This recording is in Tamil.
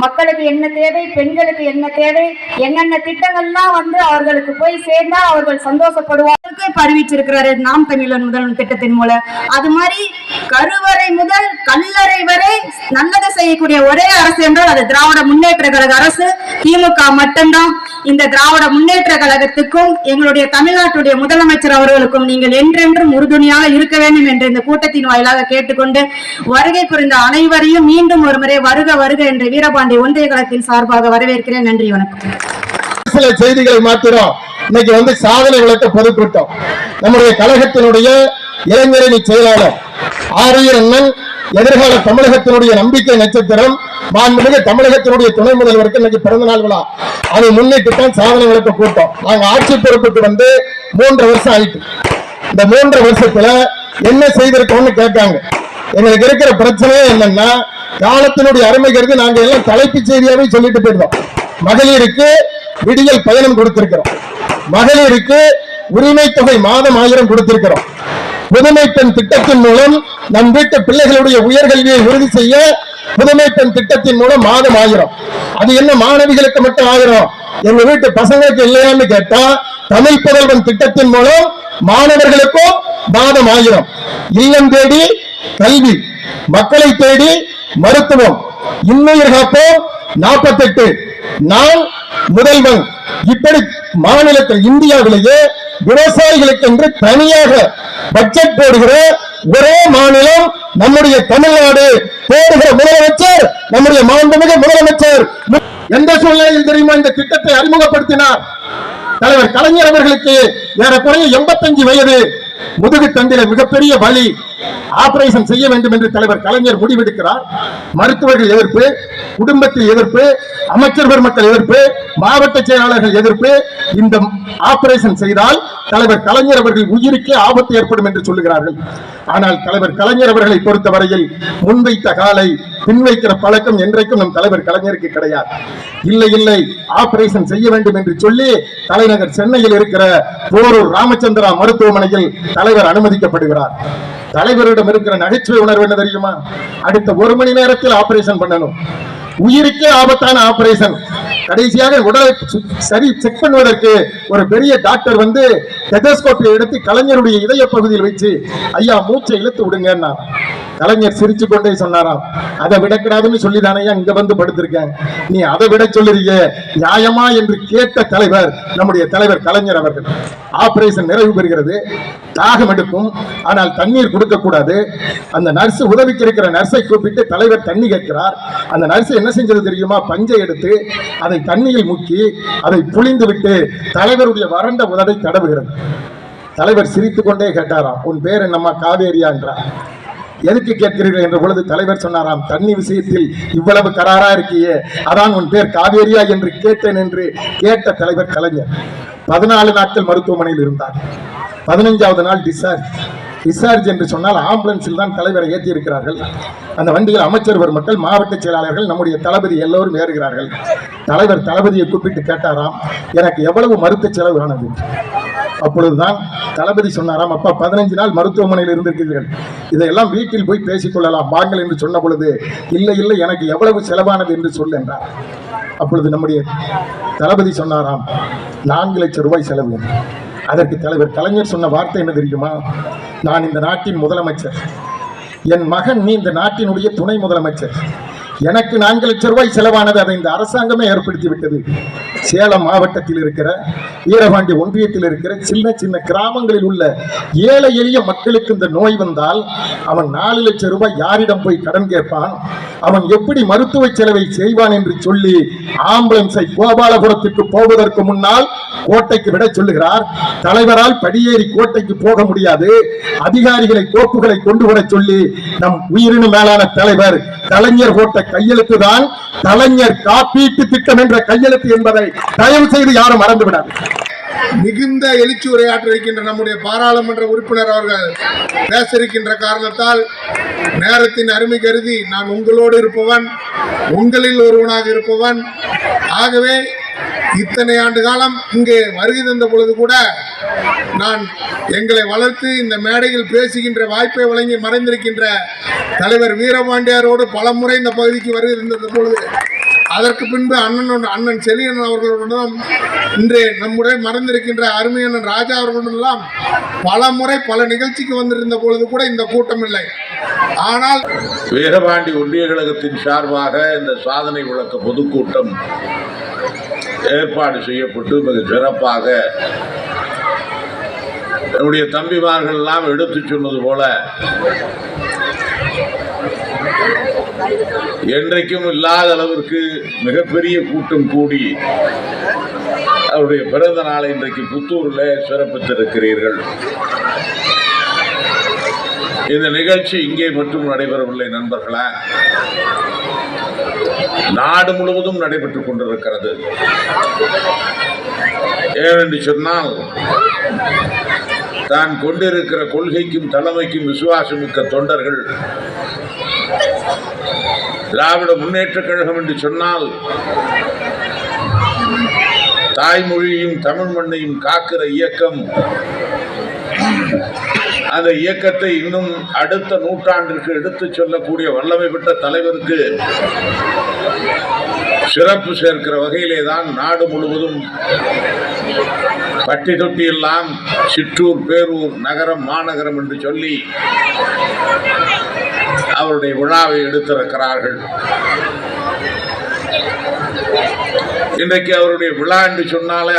மக்களுக்கு என்ன தேவை பெண்களுக்கு என்ன தேவை என்னென்ன திட்டங்கள்லாம் வந்து அவர்களுக்கு போய் சேர்ந்தால் அவர்கள் சந்தோஷப்படுவார் அறிவிச்சிருக்கிறாரு நாம் தமிழன் முதல்வன் திட்டத்தின் மூலம் அது மாதிரி கருவறை முதல் கல்லறை வரை நல்லதை செய்யக்கூடிய ஒரே அரசு என்றால் அது திராவிட முன்னேற்ற கழக அரசு. திமுக மட்டும்தான். இந்த திராவிட முன்னேற்ற கழகத்துக்கும் எங்களுடைய தமிழ்நாட்டுடைய முதலமைச்சர் அவர்களுக்கும் நீங்கள் என்றென்றும் உறுதுணையாக இருக்க வேண்டும் என்று இந்த கூட்டத்தின் வாயிலாக கேட்டுக்கொண்டு வருகை புரிந்த அனைவரையும் மீண்டும் ஒருமுறை வருக வருக என்ற வீரபாண்டி ஒன்றிய கழகத்தின் சார்பாக வரவேற்கிறேன். நன்றி வணக்கம். சில செய்திகளை மாத்திரம் இன்னைக்கு வந்து சாதனை விளக்க பொதுக்கூட்டம் நம்முடைய கழகத்தினுடைய இளைஞரணி செயலாளர் ஆரியர் அண்ணன் எதிர்கால தமிழகத்தினுடைய நம்பிக்கை நட்சத்திரம் மாண்புமிகு தமிழகத்தினுடைய துணை முதல்வருக்கு இன்னைக்கு பிறந்த நாள் விழா. அதை முன்னிட்டு தான் சாதனை விளக்க கூட்டம். நாங்க ஆட்சி பொறுப்புக்கு வந்து மூன்று வருஷம் ஆயிட்டு. இந்த மூன்று வருஷத்துல என்ன செய்திருக்கோம்னு கேட்காங்க எங்களுக்கு இருக்கிற பிரச்சனையே என்னன்னா காலத்தினுடைய அருமை கருதி நாங்க எல்லாம் தலைப்புச் செய்தியாவே சொல்லிட்டு போயிருந்தோம் மகளிருக்கு விடியல் பயணம் கொடுத்திருக்கிறோம். மகளிருக்கு உரிமை தொகை மாதம் ஆயிரம் கொடுத்திருக்கிறோம். புதுமை பெண் திட்டத்தின் மூலம் நம் வீட்டு பிள்ளைகளுடைய உயர்கல்வியை உறுதி செய்ய புதுமை பெண் திட்டத்தின் மூலம் மாதம் ஆயிரம். அது என்ன மாணவிகளுக்கு மட்டும் ஆயிரம்? எங்க வீட்டு பசங்களுக்கு இல்லையான்னு கேட்டா தமிழ் புதல்வன் திட்டத்தின் மூலம் மாணவர்களுக்கும் மாதம் ஆயிரம். இல்லம் தேடி கல்வி மக்களை தேடி மருத்துவம். இன்னுயிர் காப்போம் நாற்பத்தெட்டு. நான் முதல்வன். இப்படி மாநிலத்தில் இந்தியாவிலேயே விவசாயிகளுக்கு என்று தனியாக பட்ஜெட் போடுகிற ஒரே மாநிலம் நம்முடைய தமிழ்நாடு போடுகிற முதலமைச்சர் நம்முடைய மாண்புமிகு முதலமைச்சர். எந்த சூழ்நிலையில் தெரியுமா இந்த திட்டத்தை அறிமுகப்படுத்தினார்? தலைவர் கலைஞர் அவர்களுக்கு ஏறக்குறைய எண்பத்தஞ்சு வயது. முதுகு தந்திர மிகப்பெரிய வழி ஆபரேஷன் செய்ய வேண்டும் என்று தலைவர் கலைஞர் முடிவெடுக்கிறார். மருத்துவர்கள் எதிர்ப்பு குடும்பத்தில் எதிர்ப்பு அமைச்சர் பெருமக்கள் எதிர்ப்பு மாவட்ட செயலாளர்கள் எதிர்ப்பு இந்த ஆபரேஷன் செய்தால் தலைவர் கலைஞர் அவர்கள் உயிருக்கே ஆபத்து ஏற்படும் என்று சொல்லுகிறார்கள். ஆனால் தலைவர் கலைஞர் அவர்களை பொறுத்தவரையில் முன்வைத்த காலை பின்வைக்கிற பழக்கம் என்றைக்கும் நம் தலைவர் கலைஞருக்கு கிடையாது. இல்லை இல்லை ஆபரேஷன் செய்ய வேண்டும் என்று சொல்லி தலைநகர் சென்னையில் இருக்கிற போரூர் ராமச்சந்திரா மருத்துவமனையில் தலைவர் அனுமதிக்கப்படுகிறார். தலைவரிடம் இருக்கிற நகைச்சுவை உணர்வு என்ன தெரியுமா? அடுத்த ஒரு மணி நேரத்தில் ஆபரேஷன் பண்ணணும். உயிருக்கே ஆபத்தான ஆபரேஷன் கடைசியாக உடலை சு- சரி செக் பண்ணுவதற்கு ஒரு பெரிய டாக்டர் வந்து டெதோஸ்கோப்பை எடுத்து கலைஞருடைய இதய பகுதியில் வச்சு ஐயா மூச்சை இழுத்து விடுங்கன்னா கலைஞர் சிரிச்சு கொண்டே சொன்னாராம். அதை விடக்கூடாதுன்னு சொல்லி தானையா இங்க வந்து படுத்திருக்கேன். நீ அதை விட சொல்லுறீங்க நியாயமா? என்று கேட்ட தலைவர் நம்முடைய தலைவர் கலைஞர் அவர்கள். ஆபரேஷன் நிறைவு பெறுகிறது. தாகம் எடுக்கும். ஆனால் தண்ணீர் கொடுக்க கூடாது அந்த நர்ஸ் உதவிக்கு இருக்கிற நர்ஸை கூப்பிட்டு தலைவர் தண்ணி கேட்கிறார். அந்த நர்ஸ் என்ன செஞ்சது தெரியுமா? பஞ்சை எடுத்து அதை தண்ணியில் முக்கி அதை புளிந்து விட்டு தலைவருடைய வறண்ட உதடை தடவுகிறது. தலைவர் சிரித்து கொண்டே கேட்டாராம் உன் பேர் என்னம்மா? காவேரியா என்றார் எதுக்கு கேட்கிறீர்கள்? என்ற பொழுது தலைவர் சொன்னாராம் தண்ணி விஷயத்தில் இவ்வளவு கராரா இருக்கியே. அதான் உன் பேர் காவேரியா என்று கேட்டேன் என்று கேட்ட தலைவர் கலைஞர். பதினாலு நாட்கள் மருத்துவமனையில் இருந்தார். பதினஞ்சாவது நாள் டிஸ்சார்ஜ் டிஸ்சார்ஜ் என்று சொன்னால் ஆம்புலன்ஸில் தான் தலைவரை ஏற்றி இருக்கிறார்கள் அந்த வண்டியில் அமைச்சர் பெருமக்கள் மாவட்ட செயலாளர்கள் நம்முடைய தளபதி எல்லோரும் ஏறுகிறார்கள். தலைவர் தளபதியை கூப்பிட்டு கேட்டாராம் எனக்கு எவ்வளவு மருத்துவ செலவு ஆனது? அப்பொழுதுதான் தளபதி சொன்னாராம் அப்பா பதினஞ்சு நாள் மருத்துவமனையில் இருந்திருக்கிறீர்கள். இதையெல்லாம் வீட்டில் போய் பேசிக் கொள்ளலாம் வாங்கள் என்று சொன்ன பொழுது இல்லை இல்லை எனக்கு எவ்வளவு செலவானது? என்று சொல் என்றார். அப்பொழுது நம்முடைய தளபதி சொன்னாராம் நான்கு லட்சம் ரூபாய் செலவு. அதற்கு தலைவர் கலைஞர் சொன்ன வார்த்தை என்ன தெரியுமா? நான் இந்த நாட்டின் முதலமைச்சர். என் மகன் நீ இந்த நாட்டினுடைய துணை முதலமைச்சர். எனக்கு நான்கு லட்சம் ரூபாய் செலவானது அதை இந்த அரசாங்கமே ஏற்படுத்தி விட்டது. சேலம் மாவட்டத்தில் இருக்கிற வீரபாண்டி ஒன்றியத்தில் இருக்கிற சின்ன சின்ன கிராமங்களில் உள்ள ஏழை எளிய மக்களுக்கு இந்த நோய் வந்தால் அவன் நாலு லட்சம் ரூபாய் யாரிடம் போய் கடன் கேட்பான்? அவன் எப்படி மருத்துவ செலவை செய்வான் என்று சொல்லி ஆம்புலன்ஸை கோபாலபுரத்துக்கு போவதற்கு முன்னால் கோட்டைக்கு விட சொல்லுகிறார். தலைவரால் படியேறி கோட்டைக்கு போக முடியாது. அதிகாரிகளை கோப்புகளை கொண்டு வர சொல்லி நம் உயிரினு மேலான தலைவர் கலைஞர் போட்ட கையெழுத்து தான் கலைஞர் காப்பீட்டு திட்டம் என்ற கையெழுத்து என்பதை தயவு செய்து யாரும் மறந்துவிடாது மிகுந்த எழுச்சி உரையாற்ற இருக்கின்ற நம்முடைய பாராளுமன்ற உறுப்பினர் அவர்கள் பேச இருக்கின்ற காரணத்தால் நேரத்தின் அருமை கருதி நான் உங்களோடு இருப்பவன் உங்களில் ஒருவனாக இருப்பவன். ஆகவே இத்தனை ஆண்டு காலம் இங்கே வருகை தந்த பொழுது கூட நான் எங்களை வளர்த்து இந்த மேடையில் பேசுகின்ற வாய்ப்பை வழங்கி மறைந்திருக்கின்ற தலைவர் வீரபாண்டியாரோடு பலமுறை இந்த பகுதிக்கு வருகை தந்த பொழுது அதற்கு பின்பு அண்ணனோட அண்ணன் செலியன் அவர்களுடனும் இன்று நம்முடைய மறந்திருக்கின்ற அருமை அண்ணன் ராஜா அவர்களுடனெல்லாம் பல முறை பல நிகழ்ச்சிக்கு வந்திருந்த பொழுது கூட இந்த கூட்டம் இல்லை. ஆனால் வீரபாண்டி ஒன்றிய கழகத்தின் சார்பாக இந்த சாதனை விளக்க பொதுக்கூட்டம் ஏற்பாடு செய்யப்பட்டு மிக சிறப்பாக என்னுடைய தம்பிமார்கள் எல்லாம் எடுத்துச் சொன்னது போல என்றைக்கும் இல்லாத அளவிற்கு மிகப்பெரிய கூட்டம் கூடி அவருடைய பிறந்த நாளை இன்றைக்கு புத்தூரில் சிறப்பித்திருக்கிறீர்கள். இந்த நிகழ்ச்சி இங்கே மட்டும் நடைபெறவில்லை நண்பர்களா. நாடு முழுவதும் நடைபெற்றுக் கொண்டிருக்கிறது. ஏனென்று சொன்னால் தான் கொண்டிருக்கிற கொள்கைக்கும் தலைமைக்கும் விசுவாசமிக்க தொண்டர்கள் திராவிட முன்னேற்றக் கழகம் என்று சொன்னால் தாய்மொழியும் தமிழ் மண்ணையும் காக்கிற இயக்கம் அந்த இயக்கத்தை இன்னும் அடுத்த நூற்றாண்டிற்கு எடுத்துச் சொல்லக்கூடிய வல்லமை பெற்ற தலைவருக்கு சிறப்பு சேர்க்கிற வகையிலே தான் நாடு முழுவதும் பட்டி தொட்டி எல்லாம் சிற்றூர் பேரூர் நகரம் மாநகரம் என்று சொல்லி அவருடைய விழாவை எடுத்திருக்கிறார்கள். இன்றைக்கு அவருடைய விழா என்று சொன்னாலே